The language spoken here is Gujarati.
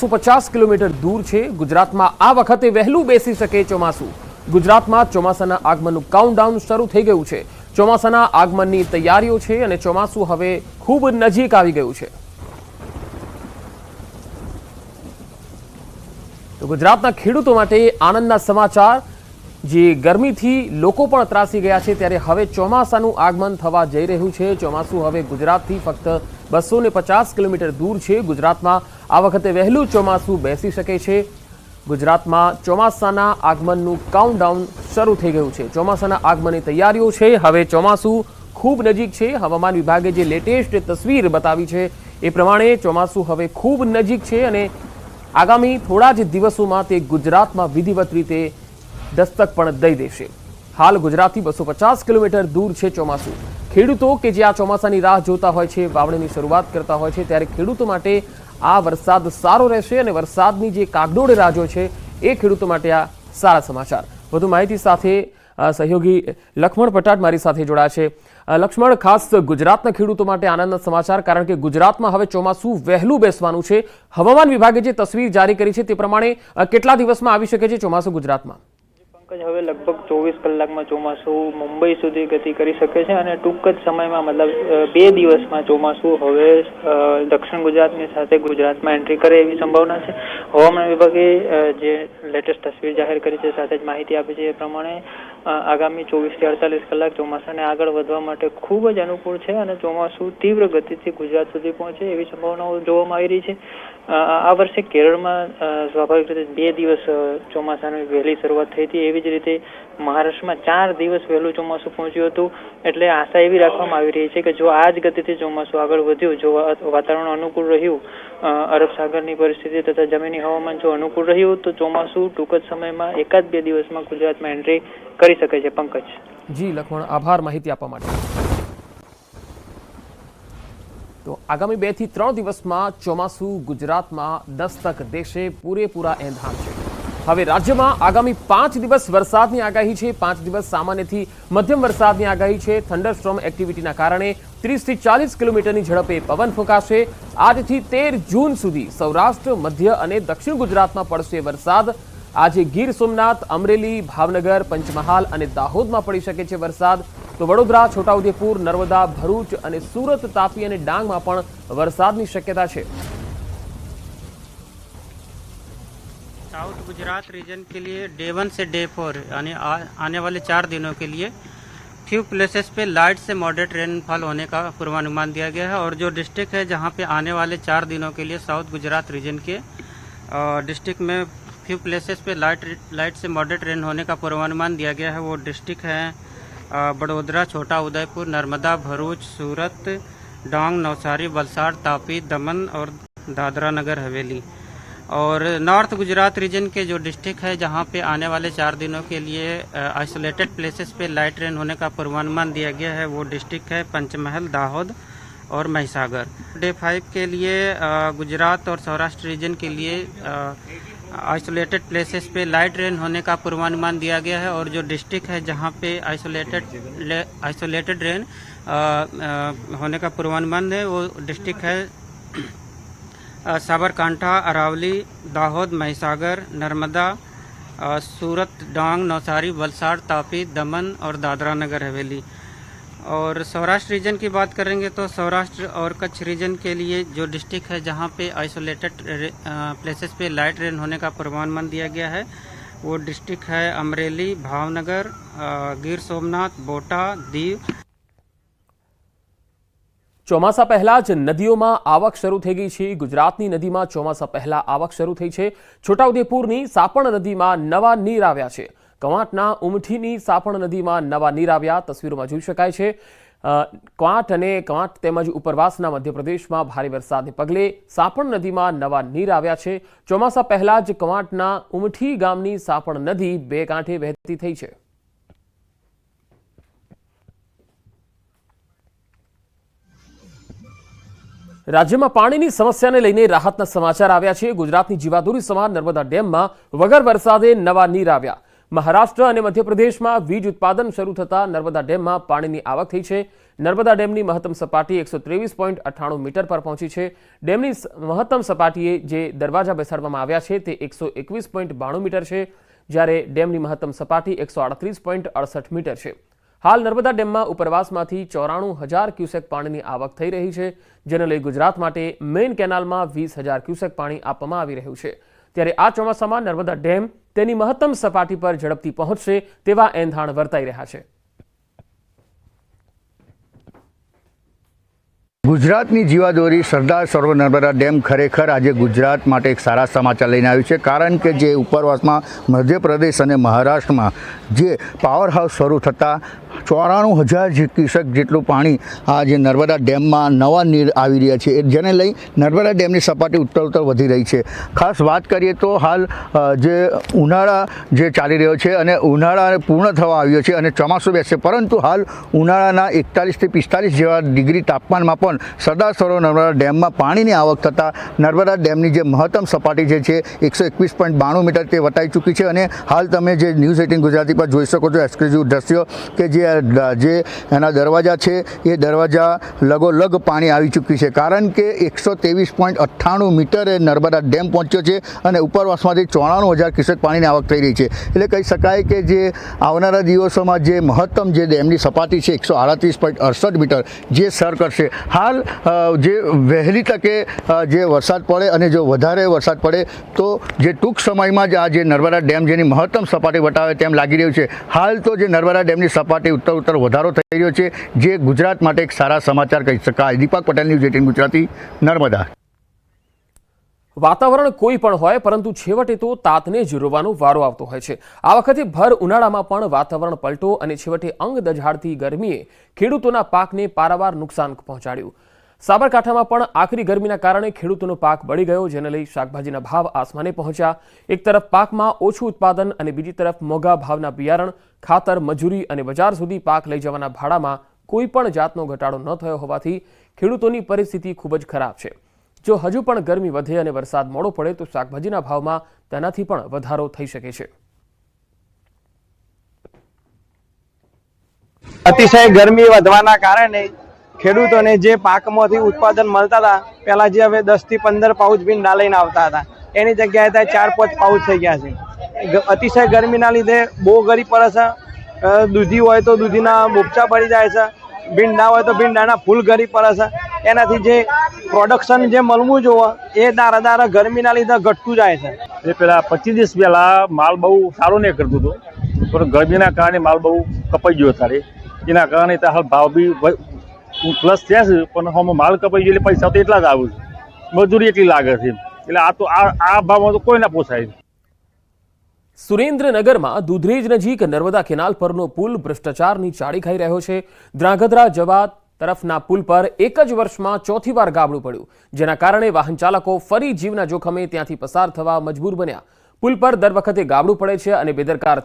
બસો પચાસ કિલોમીટર દૂર છે. ગુજરાતમાં આ વખતે વહેલું બેસી શકે ચોમાસું. ગુજરાતમાં ચોમાસાના આગમનનું કાઉન્ટડાઉન શરૂ થઈ ગયું છે. ચોમાસાના આગમનની તૈયારીઓ છે અને ચોમાસું હવે ખૂબ નજીક આવી ગયું છે. તો ગુજરાતના ખેડૂતો માટે આનંદના સમાચાર. જે ગરમીથી લોકો પણ ત્રાસી ગયા છે, ત્યારે હવે ચોમાસાનું આગમન થવા જઈ રહ્યું છે. ચોમાસું હવે ગુજરાતથી ફક્ત બસો ને પચાસ કિલોમીટર દૂર છે. ગુજરાતમાં આ વખતે વહેલું ચોમાસું બેસી શકે છે. ગુજરાતમાં ચોમાસાના આગમનનું કાઉન્ટડાઉન શરૂ થઈ ગયું છે. ચોમાસાના આગમનની તૈયારીઓ છે. હવે ચોમાસું ખૂબ નજીક છે. હવામાન વિભાગે જે લેટેસ્ટ તસવીર બતાવી છે એ પ્રમાણે ચોમાસું હવે ખૂબ નજીક છે અને આગામી થોડા જ દિવસોમાં તે ગુજરાતમાં વિધિવત રીતે દસ્તક પણ દઈ દેશે. હાલ ગુજરાતથી બસો પચાસ કિલોમીટર દૂર છે ચોમાસું. ખેડૂતો કે જે આ ચોમાસાની રાહ જોતા હોય છે, વાવણીની શરૂઆત કરતા હોય છે, ત્યારે ખેડૂતો માટે આ વરસાદ સારો રહેશે અને વરસાદની જે કાગડોળ રાજો છે એ ખેડૂતો માટે આ સારા સમાચાર. વધુ માહિતી સાથે સહયોગી લક્ષ્મણ પટાટ મારી સાથે જોડાયા છે. લક્ષ્મણ, ખાસ ગુજરાતના ખેડૂતો માટે આનંદના સમાચાર, કારણ કે ગુજરાતમાં હવે ચોમાસું વહેલું બેસવાનું છે. હવામાન વિભાગે જે તસવીર જારી કરી છે તે પ્રમાણે કેટલા દિવસમાં આવી શકે છે ચોમાસું ગુજરાતમાં? પંકજ હવે લગભગ ચોવીસ કલાકમાં ચોમાસું મુંબઈ સુધી ગતિ કરી શકે છે અને ટૂંક જ સમયમાં મતલબ બે દિવસમાં ચોમાસું હવે દક્ષિણ ગુજરાતની સાથે ગુજરાતમાં એન્ટ્રી કરે એવી સંભાવના છે. હવામાન વિભાગે જે લેટેસ્ટ તસવીર જાહેર કરી છે, સાથે જ માહિતી આપી છે એ પ્રમાણે આગામી ચોવીસથી અડતાલીસ કલાક ચોમાસાને આગળ વધવા માટે ખૂબ જ અનુકૂળ છે અને ચોમાસું તીવ્ર ગતિથી ગુજરાત સુધી પહોંચે એવી સંભાવનાઓ જોવામાં આવી રહી છે. આ વર્ષે કેરળમાં સ્વાભાવિક રીતે બે દિવસ ચોમાસાની વહેલી શરૂઆત થઈ હતી. એવી જ રીતે મહારાષ્ટ્રમાં ચાર દિવસ વહેલું ચોમાસું પહોંચ્યું હતું. એટલે આશા એવી રાખવામાં આવી રહી છે કે જો આ જ ગતિથી ચોમાસું આગળ વધ્યું, જો વાતાવરણ અનુકૂળ રહ્યું અરબ સાગરની પરિસ્થિતિ તથા જમીની હવામાન જો અનુકૂળ રહ્યું, તો ચોમાસું ટૂંક જ સમયમાં એકાદ બે દિવસમાં ગુજરાતમાં એન્ટ્રી કરી શકે છે, પંકજ. જી, લખમણ, આભાર માહિતી આપવા માટે. તો આગામી બેથી ત્રણ દિવસમાં ચોમાસું ગુજરાતમાં દસ્તક દેશે પૂરેપૂરા એંધાણ છે. હવે રાજ્યમાં આગામી પાંચ દિવસ વરસાદની આગાહી છે. પાંચ દિવસ સામાન્યથી મધ્યમ વરસાદની આગાહી છે. થંડરસ્ટ્રોમ એક્ટિવિટીના કારણે ત્રીસથી ચાલીસ કિલોમીટરની ઝડપે પવન ફૂંકાશે. આજથી તેર જૂન સુધી સૌરાષ્ટ્ર, મધ્ય અને દક્ષિણ ગુજરાતમાં પડશે વરસાદ. આજે ગીર સોમનાથ, અમરેલી, ભાવનગર, પંચમહાલ અને દાહોદમાં પડી શકે છે વરસાદ. તો વડોદરા છોટાઉદેપુર નર્મદા ભરૂચ અને સુરત તાપી અને ડાંગમાં પણ વરસાદની શક્યતા છે साउथ गुजरात रीजन के लिए डे वन से डे फोर यानी आ- आने वाले चार दिनों के लिए फ्यू प्लेसेस पे लाइट से मॉडरेट रेनफॉल होने का पूर्वानुमान दिया गया है और जो डिस्ट्रिक्ट है जहाँ पे आने वाले चार दिनों के लिए साउथ गुजरात रीजन के डिस्ट्रिक्ट में फ्यू प्लेसेस पे लाइट लाइट से मॉडरेट रेन होने का पूर्वानुमान दिया गया है वो डिस्ट्रिक्ट है अ, बड़ोदरा, छोटा उदयपुर, नर्मदा, भरूच, सूरत, डांग, नवसारी, वलसाड़, तापी, दमन और दादरा नगर, हवेली। और नॉर्थ गुजरात रीजन के जो डिस्ट्रिक्ट है, जहाँ पे आने वाले चार दिनों के लिए आइसोलेटेड प्लेसेस पे लाइट रेन होने का पूर्वानुमान दिया गया है, वो डिस्ट्रिक्ट है पंचमहल, दाहोद और महिसागर। डे फाइव के लिए गुजरात और सौराष्ट्र रीजन के लिए आइसोलेटेड प्लेसेस पे लाइट रेन होने का पूर्वानुमान दिया गया है और जो डिस्ट्रिक्ट है जहाँ पे आइसोलेटेड आइसोलेटेड रेन होने का पूर्वानुमान है, वो डिस्ट्रिक्ट है साबरकांठा, अरावली, दाहोद, महिसागर, नर्मदा सूरत, डांग नौसारी वलसाड़, तापी, दमन और दादरा नगर हवेली। और सौराष्ट्र रीजन की बात करेंगे तो सौराष्ट्र और कच्छ रीजन के लिए जो डिस्ट्रिक्ट है जहाँ पे आइसोलेटेड प्लेसेस पे लाइट रेन होने का पूर्वानुमान दिया गया है वो डिस्ट्रिक्ट है अमरेली भावनगर अ, गिर सोमनाथ बोटा दीव ચોમાસા પહેલા જ નદીઓમાં આવક શરૂ થઈ ગઈ છે ગુજરાતની નદીમાં ચોમાસા પહેલા આવક શરૂ થઈ છે છોટાઉદેપુરની સાપણ નદીમાં નવા નીર આવ્યા છે કવાંટના ઉમઠીની સાપણ નદીમાં નવા નીર આવ્યા. તસવીરોમાં જોઈ શકાય છે ક્વાંટ અને ક્વાંટ તેમજ ઉપરવાસના મધ્યપ્રદેશમાં ભારે વરસાદને પગલે સાપણ નદીમાં નવા નીર આવ્યા છે. ચોમાસા પહેલા જ કવાંટના ઉમઠી ગામની સાપણ નદી બે કાંઠે વહેતી થઈ છે. રાજ્યમાં પાણીની સમસ્યાને લઈને રાહતના સમાચાર આવ્યા છે. ગુજરાતની જીવાદોરી સમાન નર્મદા ડેમમાં વગર વરસાદે નવા નીર આવ્યા. મહારાષ્ટ્ર અને મધ્યપ્રદેશમાં વીજ ઉત્પાદન શરૂ થતાં નર્મદા ડેમમાં પાણીની આવક થઈ છે. નર્મદા ડેમની મહત્તમ સપાટી એકસો ત્રેવીસ પોઈન્ટ અઠ્ઠાણું મીટર પર પહોંચી છે. ડેમની મહત્તમ સપાટીએ જે દરવાજા બેસાડવામાં આવ્યા છે તે એકસો એકવીસ પોઈન્ટ બાણું મીટર છે, જ્યારે ડેમની મહત્તમ સપાટી એકસો આડત્રીસ પોઈન્ટ અડસઠ મીટર છે. હાલ નર્મદા ડેમમાં ઉપરવાસમાંથી ચોરાણું હજાર ક્યુસેક પાણીની આવક થઈ રહી છે, જેને લઈ ગુજરાત માટે મેઇન કેનાલમાં વીસ હજાર ક્યુસેક પાણી આપવામાં આવી રહ્યું છે. ત્યારે આ ચોમાસામાં નર્મદા ડેમ તેની મહત્તમ સપાટી પર ઝડપથી પહોંચશે તેવા એંધાણ વર્તાઈ રહ્યા છે. ગુજરાતની જીવાદોરી સરદાર સરોવર નર્મદા ડેમ ખરેખર આજે ગુજરાત માટે એક સારા સમાચાર લઈને આવ્યું છે. કારણ કે જે ઉપરવાસમાં મધ્યપ્રદેશ અને મહારાષ્ટ્રમાં જે પાવર હાઉસ શરૂ થતાં ચોરાણું હજાર ક્યુસેક જેટલું પાણી આ જે નર્મદા ડેમમાં નવા નીર આવી રહ્યા છે. જેને લઈ નર્મદા ડેમની સપાટી ઉત્તર ઉત્તર વધી રહી છે. ખાસ વાત કરીએ તો હાલ જે ઉનાળા જે ચાલી રહ્યો છે અને ઉનાળા પૂર્ણ થવા આવ્યો છે અને ચોમાસું બેસશે. પરંતુ હાલ ઉનાળાના એકતાલીસથી પિસ્તાલીસ જેવા ડિગ્રી તાપમાનમાં પણ સરદાર સરોવર નર્મદા ડેમમાં પાણીની આવક થતાં નર્મદા ડેમની જે મહત્તમ સપાટી જે છે, એકસો એકવીસ પોઈન્ટ બાણું મીટર તે વટાઈ ચૂકી છે અને હાલ તમે જે ન્યૂઝ એટીન ગુજરાતી પર જોઈ શકો છો, એક્સક્લુઝિવ દ્રશ્યો કે જે જે એના દરવાજા છે, એ દરવાજા લગોલગ પાણી આવી ચૂક્યું છે. કારણ કે એકસો ત્રેવીસ પોઈન્ટ અઠ્ઠાણું મીટરે નર્મદા ડેમ પહોંચ્યો છે અને ઉપરવાસમાંથી ચોરાણું હજાર ક્યુસેક પાણીની આવક થઈ રહી છે. એટલે કહી શકાય કે જે આવનારા દિવસોમાં જે મહત્તમ જે ડેમની સપાટી છે, એકસો આડત્રીસ પોઈન્ટ અડસઠ મીટર, જે સર કરશે હાલ જે વહેલી તકે જે વરસાદ પડે અને જો વધારે વરસાદ પડે, તો જે ટૂંક સમયમાં જ આ જે નર્મદા ડેમ જેની મહત્તમ સપાટી વટાવે તેમ લાગી રહ્યું છે. હાલ તો જે નર્મદા ડેમની સપાટી ઉત્તર ઉત્તર વધારો થઈ રહ્યો છે, જે ગુજરાત માટે એક સારા સમાચાર કહી શકાય. Deepak Patel news eighteen Gujarati, Narmada. વાતાવરણ કોઈ પણ હોય, પરંતુ છેવટે તો તાતને જ રોવાનો વારો આવતો હોય છે. આ વખતે ભર ઉનાળામાં પણ વાતાવરણ પલટો અને છેવટે અંગ દઝાડતી ગરમીએ ખેડૂતોના પાકને પારાવાર નુકસાન પહોંચાડ્યું. સાબરકાંઠામાં પણ આખરી ગરમીના કારણે ખેડૂતોનો પાક બળી ગયો, જેને લઈ શાકભાજીના ભાવ આસમાને પહોંચ્યા. એક તરફ પાકમાં ઓછું ઉત્પાદન અને બીજી તરફ મોંઘા ભાવના બિયારણ, ખાતર, મજૂરી અને બજાર સુધી પાક લઈ જવાના ભાડામાં કોઈ પણ જાતનો ઘટાડો ન થયો હોવાથી ખેડૂતોની પરિસ્થિતિ ખૂબ જ ખરાબ છે. જો હજુ પણ ગરમી વધે અને વરસાદ મોડો પડે તો શાકભાજીના ભાવમાં તેનાથી પણ વધારો થઈ શકે છે. અતિશય ગરમી વધવાના કારણે ખેડૂતોને જે પાકમાંથી ઉત્પાદન મળતા હતા, પહેલા જે હવે દસથી પંદર પાઉચ ભીંડા લઈને આવતા હતા. એની જગ્યાએ ત્યાં ચાર પાંચ પાઉચ થઈ ગયા છે. અતિશય ગરમીના લીધે બહુ ગરીબ પડે છે. દૂધી હોય તો દૂધીના બોપચા પડી જાય છે. ભીંડા હોય તો ભીંડાના ફૂલ ગરી પડે છે. એનાથી જે પ્રોડક્શન જે મળવું જોવે એ દારા દારા ગરમીના લીધે ઘટતું જાય છે. એ પેલા પચીસ દિવસ પહેલા માલ બહુ સારો નહીં કરતું હતું. પણ ગરમીના કારણે માલ બહુ કપાઈ ગયો તારે એના કારણે ત્યાં હાલ ભાવ બી પ્લસ થયા છે પણ હમ માલ કપાઈ ગયો એટલે પૈસા તો એટલા જ આવે છે. મજૂરી એટલી લાગે છે એટલે આ તો આ આ ભાવમાં તો કોઈ ના પોસાય સુરેન્દ્રનગરમાં દુધરેજ નજીક નર્મદા કેનાલ પરનો પુલ ભ્રષ્ટાચારની ચાળી ખાઈ રહ્યો છે. દ્રાંગધ્રા જવા તરફના પુલ પર એક જ વર્ષમાં ચોથી વાર ગાબડું પડ્યું, જેના કારણે વાહન ચાલકો ફરી જીવના જોખમે ત્યાંથી પસાર થવા મજબૂર બન્યા. પુલ પર દર વખતે ગાબડું પડે છે અને બેદરકાર